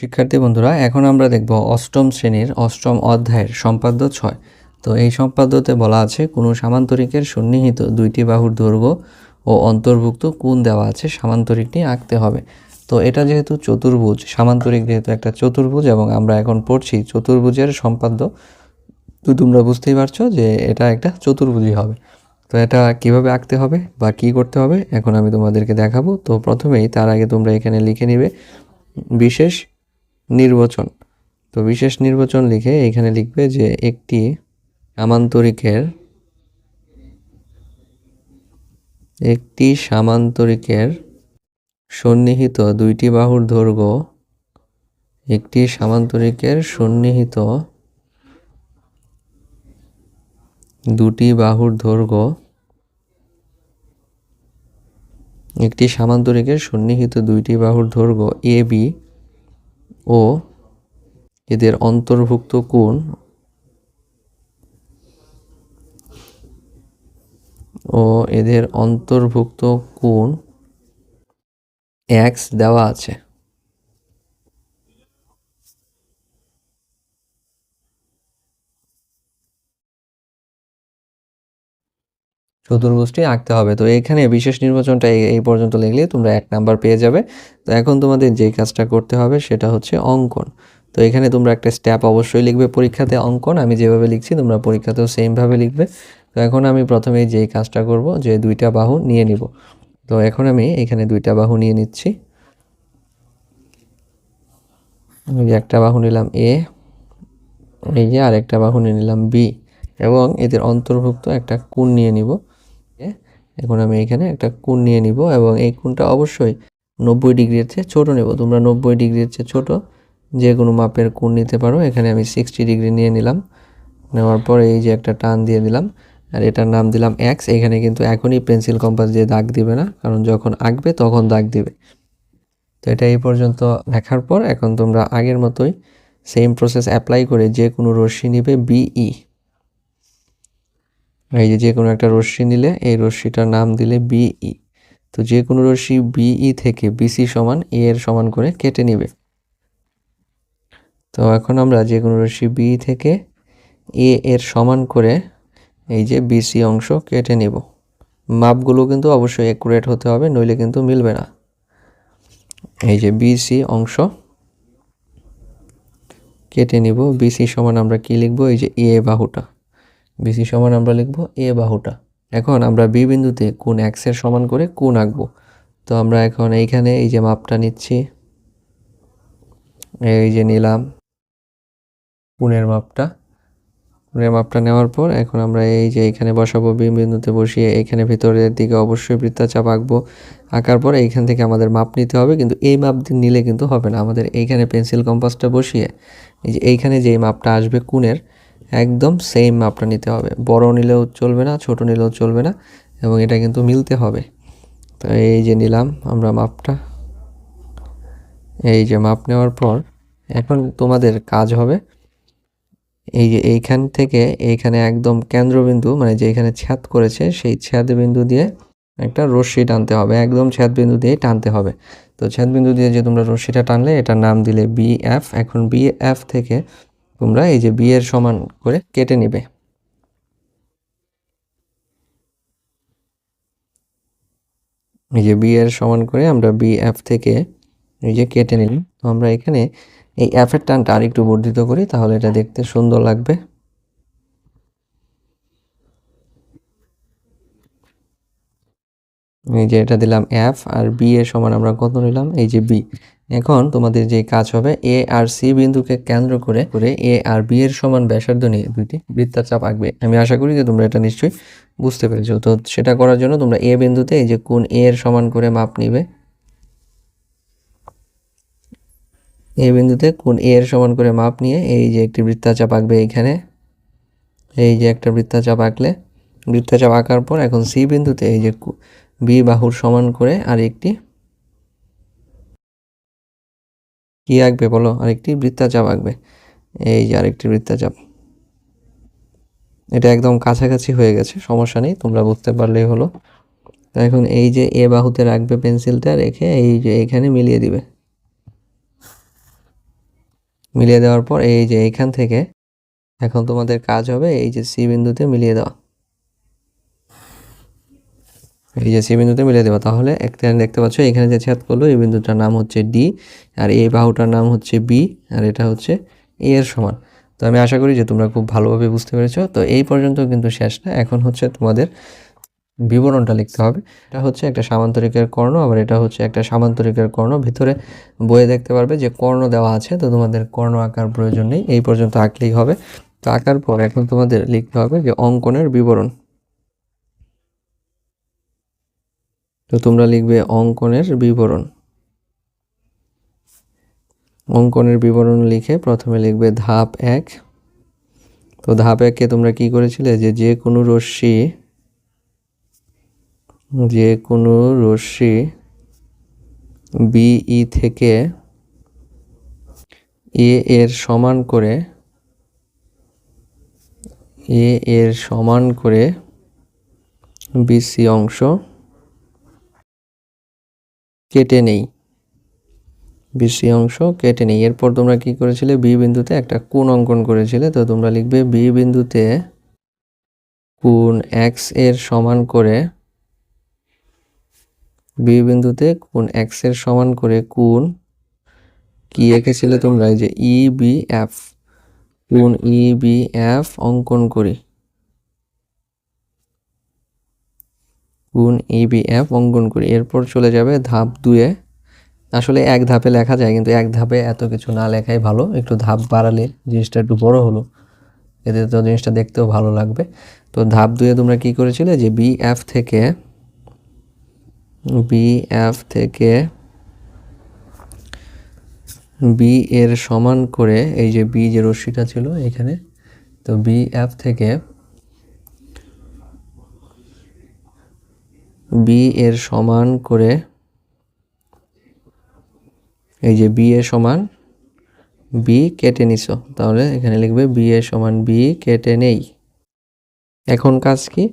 শিক্ষার্থী বন্ধুরা, এখন আমরা দেখব অষ্টম শ্রেণির অষ্টম অধ্যায়ের সম্পাদ্য ছয়। তো এই সম্পাদ্যতে বলা আছে, কোনো সামান্তরিকের সন্নিহিত দুইটি বাহুর দৈর্ঘ্য ও অন্তর্ভুক্ত কোন দেওয়া আছে, সামান্তরিকটি আঁকতে হবে। তো এটা যেহেতু চতুর্ভুজ, সামান্তরিক যেহেতু একটা চতুর্ভুজ এবং আমরা এখন পড়ছি চতুর্ভুজের সম্পাদ্য, তো তোমরা বুঝতেই পারছ যে এটা একটা চতুর্ভুজই হবে। তো এটা কীভাবে আঁকতে হবে বা কি করতে হবে, এখন আমি তোমাদেরকে দেখাবো। তো প্রথমেই তার আগে তোমরা এখানে লিখে নিবে, বিশেষ নির্বাচন। তো বিশেষ নির্বাচন লিখে এখানে লিখবে যে একটি সামান্তরিকের একটি সামান্তরিকের সন্নিহিত দুইটি বাহুর দৈর্ঘ্য, একটি সামান্তরিকের সন্নিহিত দুটি বাহুর দৈর্ঘ্য, একটি সামান্তরিকের সন্নিহিত দুইটি বাহুর দৈর্ঘ্য এ, বি ও এদের অন্তর্ভুক্ত কোণ ও এদের অন্তর্ভুক্ত কোণ এক্স দেওয়া আছে। চতুর্ভুজটি আঁকতে হবে। তো এখানে বিশেষ নির্বাচনটা এই- পর্যন্ত লিখলে তোমরা এক নাম্বার পেয়ে যাবে। তো এখন তোমাদের যেই কাজটা করতে হবে সেটা হচ্ছে অঙ্কন। তো এখানে তোমরা একটা স্ট্যাপ অবশ্যই লিখবে পরীক্ষাতে অঙ্কন। আমি যেভাবে লিখছি তোমরা পরীক্ষাতেও সেমভাবে লিখবে। তো এখন আমি প্রথমে যেই কাজটা করব যে দুইটা বাহু নিয়ে নিব। তো এখন আমি এখানে দুইটা বাহু নিয়ে নিচ্ছি। যে একটা বাহু নিলাম এ, এই যে আরেকটা বাহু নিয়ে নিলাম বি, এবং এদের অন্তর্ভুক্ত একটা কোণ নিয়ে নিব। এখন আমি এখানে একটা কোণ নিয়ে নিব এবং এই কোণটা অবশ্যই নব্বই ডিগ্রির চেয়ে ছোটো নেব। তোমরা নব্বই ডিগ্রির চেয়ে ছোটো যে কোনো মাপের কোণ নিতে পারো। এখানে আমি সিক্সটি ডিগ্রি নিয়ে নিলাম। নেওয়ার পর এই যে একটা টান দিয়ে দিলাম আর এটার নাম দিলাম এক্স এখানে কিন্তু এখনই পেন্সিল কম্পাস দিয়ে দাগ দিবে না, কারণ যখন আঁকবে তখন দাগ দিবে। তো এটা এই পর্যন্ত লেখার পর এখন তোমরা আগের মতোই সেম প্রসেস অ্যাপ্লাই করে যে কোনো রশ্মি নিবে বিই এই যে যে কোনো একটা রশ্মি নিলে, এই রশ্মিটার নাম দিলে বিই। তো যে কোনো রশ্মি বিই থেকে বিসি সমান, এ এর সমান করে কেটে নিবে। তো এখন আমরা যে কোনো রশ্মি বি থেকে এ এর সমান করে এই যে বিসি অংশ কেটে নেব। মাপগুলো কিন্তু অবশ্যই অ্যাকুরেট হতে হবে, নইলে কিন্তু মিলবে না। এই যে বিসি অংশ কেটে নিব, বিসি সমান আমরা কি লিখব? এই যে এ বাহুটা। বিসি সমান আমরা লিখব এ বাহুটা। এখন আমরা বি বিন্দুতে কোন এক্সের সমান করে কোন আঁকবো। তো আমরা এখন এইখানে এই যে মাপটা নিচ্ছি, এই যে নিলাম কোণের মাপটা। কোণের মাপটা নেওয়ার পর এখন আমরা এই যে এখানে বসাবো বি বিন্দুতে বসিয়ে এখানে ভিতরের দিকে অবশ্যই বৃত্তাচাপ আঁকবো। আঁকার পর এইখান থেকে আমাদের মাপ নিতে হবে, কিন্তু এই মাপ নিলে কিন্তু হবে না। আমাদের এইখানে পেন্সিল কম্পাসটা বসিয়ে এই যে এইখানে যেই মাপটা আসবে কোণের একদম সেম মাপটা নিতে হবে। বড় নিলেও চলবে না, ছোট নিলেও চলবে না এবং এটা কিন্তু মিলতে হবে। তো এই যে নিলাম আমরা মাপটা। এই যে মাপ নেওয়ার পর এখন তোমাদের কাজ হবে। এই যে এইখান থেকে এইখানে একদম কেন্দ্রবিন্দু মানে যেখানে ছাদ করেছে সেই ছাদ বিন্দু দিয়ে একটা রশ্মি টানতে হবে। একদম ছাদ বিন্দু দিয়ে টানতে হবে। তো ছাদ বিন্দু দিয়ে যে তোমরা রশ্মিটা টানলে, এটার নাম দিলে বি এফ এখন বি এফ থেকে তোমরা এই যে বিয়ের সমান করে কেটে নিবে। এই যে বি এর সমান করে আমরা বি এফ থেকে এই যে কেটে নিলাম। তো আমরা এখানে এই এফ এর টানটা আরেকটু বর্ধিত করি, তাহলে এটা দেখতে সুন্দর লাগবে। এই যে এটা দিলাম এফ আর বি এর সমান আমরা কত নিলাম? এই যে বি এখন তোমাদের যে কাজ হবে এ আর সি বিন্দুকে কেন্দ্র করে করে এ আর বি এর সমান ব্যাসার্ধ নিয়ে দুইটি বৃত্তাচাপ আঁকবে। আমি আশা করি যে তোমরা এটা নিশ্চয়ই বুঝতে পেরেছ। তো সেটা করার জন্য তোমরা এ বিন্দুতে এই যে কোন এ এর সমান করে মাপ নিবে। এ বিন্দুতে কোন এ এর সমান করে মাপ নিয়ে এই যে একটি বৃত্তাচাপ আঁকবে এইখানে এই যে একটা বৃত্তাচাপ আঁকলে, বৃত্তাচাপ আঁকার পর এখন সি বিন্দুতে এই যে বি বাহুর সমান করে আর একটি কি আঁকবে বলো? আরেকটি বৃত্তাচাপ আঁকবে। এই যে আরেকটি বৃত্তাচাপ। এটা একদম কাছাকাছি হয়ে গেছে, সমস্যা নেই, তোমরা বুঝতে পারলেই হলো। এখন এই যে এ বাহুতে রাখবে পেন্সিলটা, রেখে এই যে এখানে মিলিয়ে দিবে। মিলিয়ে দেওয়ার পর এই যে এইখান থেকে এখন তোমাদের কাজ হবে এই যে সি বিন্দুতে মিলিয়ে দেওয়া। এই যে সি বিন্দুতে মিলিয়ে দেওয়া তাহলে একটা দেখতে পাচ্ছ, এখানে যে ছেদ করল, এই বিন্দুটার নাম হচ্ছে ডি আর এই বাহুটার নাম হচ্ছে বি আর এটা হচ্ছে এ এর সমান। তো আমি আশা করি যে তোমরা খুব ভালোভাবে বুঝতে পেরেছ। তো এই পর্যন্ত কিন্তু শেষ না, এখন হচ্ছে তোমাদের বিবরণটা লিখতে হবে। এটা হচ্ছে একটা সামান্তরিকের কর্ণ, আবার এটা হচ্ছে একটা সামান্তরিকের কর্ণ। ভিতরে বইয়ে দেখতে পারবে যে কর্ণ দেওয়া আছে, তো তোমাদের কর্ণ আঁকার প্রয়োজন নেই। এই পর্যন্ত আঁকলেই হবে। তো আঁকার পর এখন তোমাদের লিখতে হবে যে অঙ্কনের বিবরণ। তো তোমরা লিখবে অঙ্কনের বিবরণ। অঙ্কনের বিবরণ লিখে প্রথমে লিখবে ধাপ এক। তো ধাপ একে তোমরা কি করেছিলে? যে যে কোনো রশ্মি যে কোনো রশ্মি বিই থেকে এ এর সমান করে, এ এর সমান করে বিসি অংশ কেটে নেই। বিসি অংশ কেটে নেই। এরপর তোমরা কি করেছিলে? বি বিন্দুতে একটা কোণ অঙ্কন করেছিলে। তো তোমরা লিখবে বি বিন্দুতে কোণ এক্সের সমান করে বি বিন্দুতে কোণ এক্সের সমান করে কোণ কি এঁকেছিলে তোমরা? এই যে ই বি এফ কোণ ই বি এফ অঙ্কন করি। কোণ ই বি, এফ, অঙ্কন করি। এরপর চলে যাবে ধাপ দুয়ে। আসলে এক ধাপে লেখা যায়, কিন্তু এক ধাপে এত কিছু না লেখাই ভালো। একটু ধাপ বাড়ালে জিনিসটা একটু বড় হলো। এতে তো জিনিসটা দেখতেও ভালো লাগবে। তো ধাপ দুয়ে তোমরা কি করেছিলে? যে বি, এফ থেকে, বি, এফ থেকে, বি এর সমান করে, এই যে বি যে রশ্মিটা ছিল এখানে, তো বি, এফ থেকে বি এর সমান করে এই যে বি এর সমান বি কেটে নিছো। তাহলে এখানে লিখবে বি এর সমান বি কেটে নেই। এখন কাজ কি?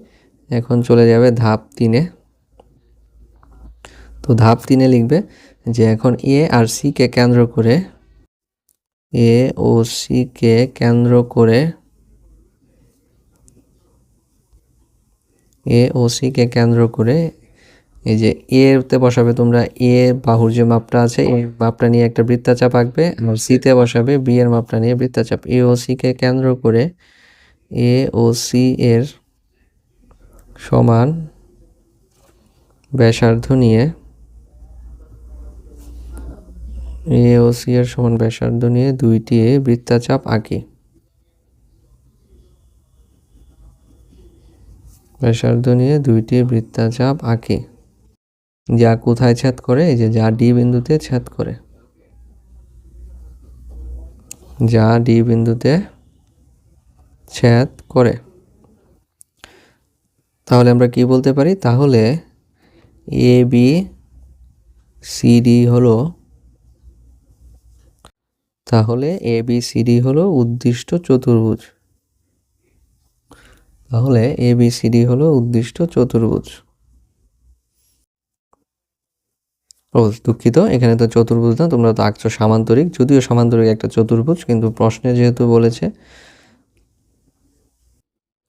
এখন চলে যাবে ধাপ তিনে। তো ধাপ তিনে লিখবে যে এখন এ আর সি কে কেন্দ্র করে এ ও সি কে কেন্দ্র করে এ ও সি কে কেন্দ্র করে এই যে এতে বসাবে তোমরা এ বাহুর যে মাপটা আছে, এই মাপটা নিয়ে একটা বৃত্তাচাপ আঁকবে, আর সিতে বসাবে বি এর মাপটা নিয়ে বৃত্তাচাপ। এ ও সি কে কেন্দ্র করে এ ও সি এর সমান ব্যাসার্ধ নিয়ে, এ ও সি এর সমান ব্যাসার্ধ নিয়ে দুইটি বৃত্তাচাপ আঁকি। ব্যাসার্ধ নিয়ে দুইটি বৃত্তাচাপ আঁকি। যা কোথায় ছেদ করে? এই যে যা ডি বিন্দুতে ছেদ করে। যা ডি বিন্দুতে ছেদ করে। তাহলে আমরা কি বলতে পারি? তাহলে এ বি সি ডি হলো তাহলে এ বি সি ডি হলো উদ্দিষ্ট চতুর্ভুজ। তাহলে এ বি সি ডি হলো উদ্দিষ্ট চতুর্ভুজ। ও দুঃখিত, এখানে তো চতুর্ভুজ না, তোমরা তো আঁকছো সামান্তরিক, যদিও সামান্তরিক একটা চতুর্ভুজ, কিন্তু প্রশ্নে যেহেতু বলেছে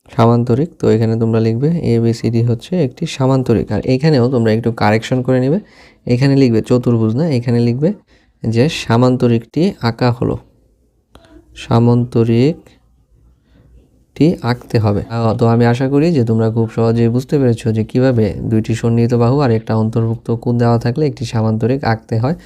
সামান্তরিক, তো এখানে তোমরা লিখবে এ বি সি ডি হচ্ছে একটি সামান্তরিক, আর এখানেও তোমরা একটু কারেকশন করে নেবে। এখানে লিখবে চতুর্ভুজ না, এখানে লিখবে যে সামান্তরিকটি আঁকা হলো। সামান্তরিকটি আঁকতে হবে। তো আমি আশা করি যে তোমরা খুব সহজেই বুঝতে পেরেছ যে কীভাবে দুইটি সন্নিহিত বাহু আর একটা অন্তর্ভুক্ত কোণ দেওয়া থাকলে একটি সামান্তরিক আঁকতে হয়।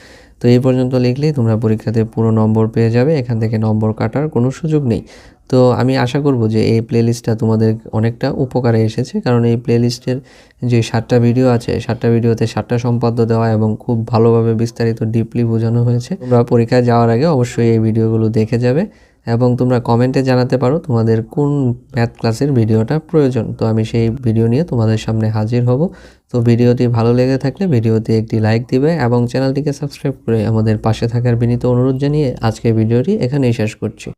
তো এই পর্যন্ত লিখলেই তোমরা পরীক্ষাতে পুরো নম্বর পেয়ে যাবে, এখান থেকে নম্বর কাটার কোনো সুযোগ নেই। তো আমি আশা করব যে এই প্লেলিস্টটা তোমাদের অনেকটা উপকারে এসেছে, কারণ এই প্লেলিস্টের যে সাতটা ভিডিও আছে, সাতটা ভিডিওতে সাতটা সম্পাদ্য দেওয়া এবং খুব ভালোভাবে বিস্তারিত ডিপলি বোঝানো হয়েছে। তোমরা পরীক্ষায় যাওয়ার আগে অবশ্যই এই ভিডিওগুলো দেখে যাবে। এবং তোমরা কমেন্টে জানাতে পারো তোমাদের কোন ম্যাথ ক্লাসের ভিডিওটা প্রয়োজন। তো আমি সেই ভিডিও নিয়ে তোমাদের সামনে হাজির হব। তো ভিডিওটি ভালো লেগে থাকলে ভিডিওতে একটি লাইক দিবে এবং চ্যানেলটিকে সাবস্ক্রাইব করে আমাদের পাশে থাকার বিনীত অনুরোধ জানিয়ে আজকের ভিডিওটি এখানেই শেষ করছি।